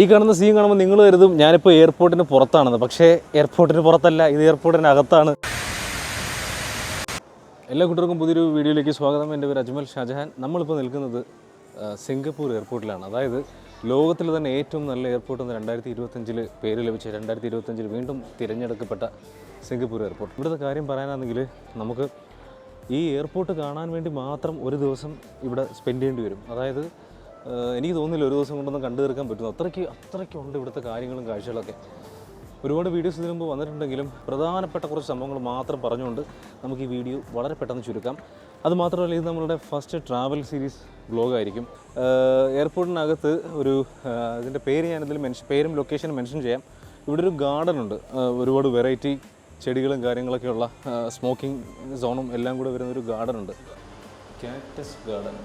ഈ കാണുന്ന സീൻ കാണുമ്പോൾ നിങ്ങൾ കരുതും ഞാനിപ്പോൾ എയർപോർട്ടിന് പുറത്താണെന്ന്. പക്ഷേ എയർപോർട്ടിന് പുറത്തല്ല ഇത് എയർപോർട്ടിന് അകത്താണ്. എല്ലാ കുട്ടികൾക്കും പുതിയൊരു വീഡിയോയിലേക്ക് സ്വാഗതം. എന്റെ പേര് അജ്മൽ ഷാജഹാൻ. നമ്മളിപ്പോൾ നിൽക്കുന്നത് സിംഗപ്പൂർ എയർപോർട്ടിലാണ് അതായത് ലോകത്തിൽ തന്നെ ഏറ്റവും നല്ല എയർപോർട്ട് എന്ന് രണ്ടായിരത്തി ഇരുപത്തഞ്ചിൽ പേര് ലഭിച്ച രണ്ടായിരത്തി ഇരുപത്തഞ്ചിൽ വീണ്ടും തിരഞ്ഞെടുക്കപ്പെട്ട സിംഗപ്പൂർ എയർപോർട്ട് ഇവിടുത്തെ കാര്യം പറയാനാണെങ്കിൽ നമുക്ക് ഈ എയർപോർട്ട് കാണാൻ വേണ്ടി മാത്രം ഒരു ദിവസം ഇവിടെ സ്പെൻഡ് ചെയ്യേണ്ടി വരും. അതായത് എനിക്ക് തോന്നുന്നില്ല ഒരു ദിവസം കൊണ്ടൊന്നും കണ്ടു തീർക്കാൻ പറ്റുന്നു. അത്രയ്ക്ക് അത്രയ്ക്കുണ്ട് ഇവിടുത്തെ കാര്യങ്ങളും കാഴ്ചകളൊക്കെ. ഒരുപാട് വീഡിയോസ് ഇതിനു മുമ്പ് വന്നിട്ടുണ്ടെങ്കിലും പ്രധാനപ്പെട്ട കുറച്ച് സംഭവങ്ങൾ മാത്രം പറഞ്ഞുകൊണ്ട് നമുക്ക് ഈ വീഡിയോ വളരെ പെട്ടെന്ന് ചുരുക്കാം. അതുമാത്രമല്ല ഇത് നമ്മളുടെ ഫസ്റ്റ് ട്രാവൽ സീരീസ് ബ്ലോഗായിരിക്കും എയർപോർട്ടിനകത്ത് ഒരു ഇതിന്റെ പേര് ഞാനിതിൽ മെൻഷൻ പേരും ലൊക്കേഷനും മെൻഷൻ ചെയ്യാം. ഇവിടെ ഒരു ഗാർഡൻ ഉണ്ട്. ഒരുപാട് വെറൈറ്റി ചെടികളും കാര്യങ്ങളൊക്കെയുള്ള സ്മോക്കിംഗ് സോണും എല്ലാം കൂടെ വരുന്ന ഒരു ഗാർഡൻ ഉണ്ട്. കാക്ടസ് ഗാർഡൻ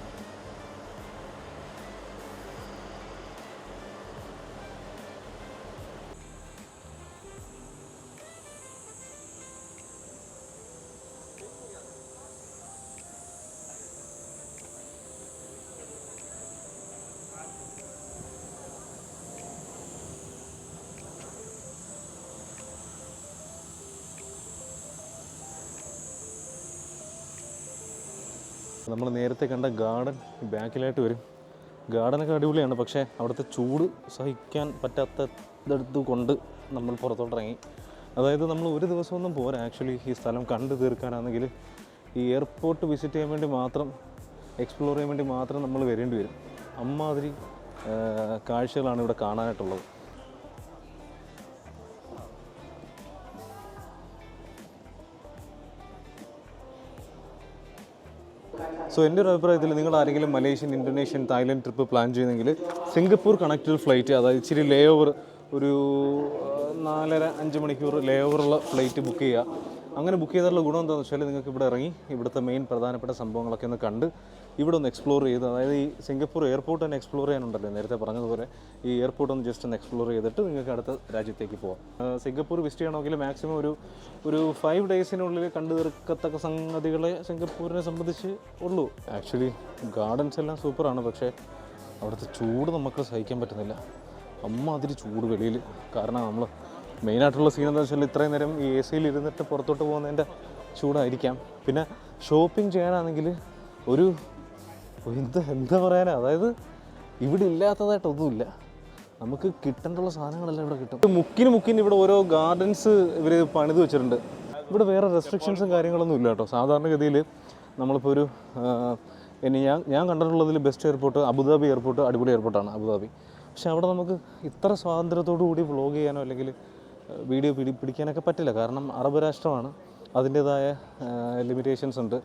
നമ്മൾ നേരത്തെ കണ്ട ഗാർഡൻ ബാക്കിലായിട്ട് വരും. ഗാർഡനൊക്കെ അടിപൊളിയാണ്. പക്ഷേ അവിടുത്തെ ചൂട് സഹിക്കാൻ പറ്റാത്തതെടുത്ത് കൊണ്ട് നമ്മൾ പുറത്തോട്ടിറങ്ങി അതായത് നമ്മൾ ഒരു ദിവസമൊന്നും പോരാ. ആക്ച്വലി ഈ സ്ഥലം കണ്ടു തീർക്കാനാണെങ്കിൽ ഈ എയർപോർട്ട് വിസിറ്റ് ചെയ്യാൻ വേണ്ടി മാത്രം എക്സ്പ്ലോർ ചെയ്യാൻ വേണ്ടി മാത്രം നമ്മൾ വരേണ്ടി വരും. അമ്മാതിരി കാഴ്ചകളാണ് ഇവിടെ കാണാനായിട്ടുള്ളത്. സോ എന്റെ ഒരു അഭിപ്രായത്തിൽ നിങ്ങൾ ആരെങ്കിലും Malaysian Indonesian Thailand trip plan ചെയ്യുന്നെങ്കിൽ സിംഗപ്പൂർ കണക്റ്റഡ് ഫ്ലൈറ്റ് അതായത് ഇച്ചിരി ലേ ഓവർ ഒരു നാലര അഞ്ച് മണിക്കൂർ ലേ ഓവറുള്ള ഫ്ലൈറ്റ് ബുക്ക് ചെയ്യുക. അങ്ങനെ ബുക്ക് ചെയ്തുള്ള ഗുണം എന്താണെന്ന് വെച്ചാൽ നിങ്ങൾക്ക് ഇവിടെ ഇറങ്ങി ഇവിടുത്തെ മെയിൻ പ്രധാനപ്പെട്ട സംഭവങ്ങളൊക്കെ ഒന്ന് കണ്ട് ഇവിടെ ഒന്ന് എക്സ്പ്ലോർ ചെയ്ത് അതായത് ഈ സിംഗപ്പൂർ എയർപോർട്ട് തന്നെ എക്സ്പ്ലോർ ചെയ്യാനുണ്ടല്ലോ നേരത്തെ പറഞ്ഞതുപോലെ. ഈ എയർപോർട്ട് ഒന്ന് ജസ്റ്റ് ഒന്ന് എക്സ്പ്ലോർ ചെയ്തിട്ട് നിങ്ങൾക്ക് അടുത്ത രാജ്യത്തേക്ക് പോകാം സിംഗപ്പൂർ വിസിറ്റ് ചെയ്യണമെങ്കിൽ മാക്സിമം ഒരു ഒരു ഫൈവ് ഡേയ്സിനുള്ളിൽ കണ്ടു തീർക്കത്തക്ക സംഗതികളെ സിംഗപ്പൂരിനെ സംബന്ധിച്ച് ഉള്ളൂ. ആക്ച്വലി ഗാർഡൻസ് എല്ലാം സൂപ്പറാണ് പക്ഷേ അവിടുത്തെ ചൂട് നമുക്ക് സഹിക്കാൻ പറ്റുന്നില്ല. അമ്മാതിരി ചൂട് വെളിയിൽ കാരണം നമ്മൾ മെയിനായിട്ടുള്ള സീൻ എന്താ വെച്ചാൽ ഇത്രയും നേരം ഈ എ സിയിൽ ഇരുന്നിട്ട് പുറത്തോട്ട് പോകുന്നതിന്റെ ചൂടായിരിക്കാം. പിന്നെ ഷോപ്പിംഗ് ചെയ്യാനാണെങ്കിൽ ഒരു എന്താ എന്താ പറയാനാ? അതായത് ഇവിടെ ഇല്ലാത്തതായിട്ടൊന്നുമില്ല നമുക്ക് കിട്ടേണ്ടുള്ള സാധനങ്ങളെല്ലാം ഇവിടെ കിട്ടും. മുക്കിന് മുക്കിന് ഇവിടെ ഓരോ ഗാർഡൻസ് ഇവർ പണിത് വെച്ചിട്ടുണ്ട്. ഇവിടെ വേറെ റെസ്ട്രിക്ഷൻസും കാര്യങ്ങളൊന്നും ഇല്ല കേട്ടോ. സാധാരണഗതിയിൽ നമ്മളിപ്പോൾ ഒരു ഇനി ഞാൻ ഞാൻ കണ്ടിട്ടുള്ളതിൽ best airport Abu Dhabi airport അടിപൊളി എയർപോർട്ടാണ് അബുദാബി. പക്ഷേ അവിടെ നമുക്ക് ഇത്ര സ്വാതന്ത്ര്യത്തോടു കൂടി വ്ളോഗ് ചെയ്യാനോ അല്ലെങ്കിൽ വീഡിയോ പിടി പിടിക്കാനൊക്കെ പറ്റില്ല. കാരണം അറബ് രാഷ്ട്രമാണ്. അതിന്റേതായ ലിമിറ്റേഷൻസ് ഉണ്ട്.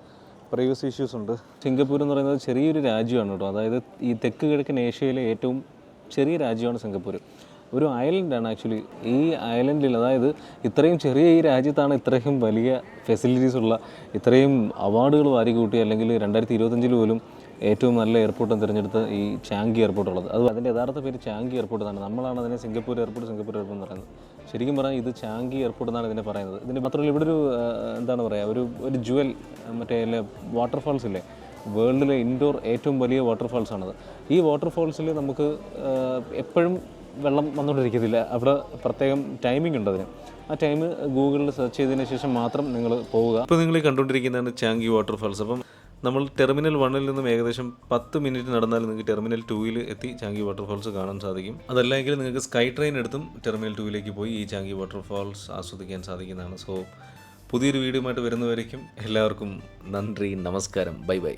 പ്രൈവസി ഇഷ്യൂസ് ഉണ്ട്. സിംഗപ്പൂർ എന്ന് പറയുന്നത് ചെറിയൊരു രാജ്യമാണ് കേട്ടോ. അതായത് ഈ തെക്ക് കിഴക്കൻ ഏഷ്യയിലെ ഏറ്റവും ചെറിയ രാജ്യമാണ് സിംഗപ്പൂർ. ഒരു ഐലൻഡാണ് ആക്ച്വലി ഈ ഐലൻഡിൽ അതായത് ഇത്രയും ചെറിയ ഈ രാജ്യത്താണ് ഇത്രയും വലിയ ഫെസിലിറ്റീസ് ഉള്ള ഇത്രയും അവാർഡുകൾ വാരിക്കൂട്ടി അല്ലെങ്കിൽ രണ്ടായിരത്തി ഇരുപത്തഞ്ചിൽ പോലും ഏറ്റവും നല്ല എയർപോർട്ടും തിരഞ്ഞെടുത്ത ഈ ചാങ്കി എയർപോർട്ട് ഉള്ളത്. അത് അതിന്റെ യഥാർത്ഥ പേര് ചാങ്കി എയർപോർട്ട് തന്നെ നമ്മളാണ് അതിനെ സിംഗപ്പൂർ എയർപോർട്ട് സിംഗപ്പൂർ എയർപോർട്ട് എന്ന് പറയുന്നത്. ശരിക്കും പറഞ്ഞാൽ ഇത് ചാങ്കി എയർപോർട്ട് എന്നാണ് ഇതിനെ പറയുന്നത്. ഇതിന് മാത്രമല്ല ഇവിടെ ഒരു എന്താണ് പറയുക ഒരു ഒരു ജുവൽ മറ്റേ വാട്ടർഫാൾസ് ഇല്ലേ? വേൾഡിലെ ഇൻഡോർ ഏറ്റവും വലിയ വാട്ടർഫാൾസ് ആണത്. ഈ വാട്ടർഫാൾസിൽ നമുക്ക് എപ്പോഴും വെള്ളം വന്നുകൊണ്ടിരിക്കത്തില്ല അവിടെ പ്രത്യേകം ടൈമിംഗ് ഉണ്ട് അതിന്. ആ ടൈം ഗൂഗിളിൽ സെർച്ച് ചെയ്തതിന് ശേഷം മാത്രം നിങ്ങൾ പോവുക. ഇപ്പോൾ നിങ്ങൾ കണ്ടുകൊണ്ടിരിക്കുന്നതാണ് ചാങ്കി വാട്ടർഫാൾസ് അപ്പം നമ്മൾ ടെർമിനൽ വണ്ണിൽ നിന്നും ഏകദേശം പത്ത് മിനിറ്റ് നടന്നാൽ നിങ്ങൾക്ക് ടെർമിനൽ ടൂവിൽ എത്തി ചാങ്കി വാട്ടർഫാൾസ് കാണാൻ സാധിക്കും. അതല്ലെങ്കിൽ നിങ്ങൾക്ക് സ്കൈ ട്രെയിൻ എടുത്തും ടെർമിനൽ ടൂവിലേക്ക് പോയി ഈ ചാങ്കി വാട്ടർഫാൾസ് ആസ്വദിക്കാൻ സാധിക്കുന്നതാണ്. സോ പുതിയൊരു വീഡിയോ ആയിട്ട് വരുന്നവരേക്കും എല്ലാവർക്കും നന്ദി നമസ്കാരം. Bye bye.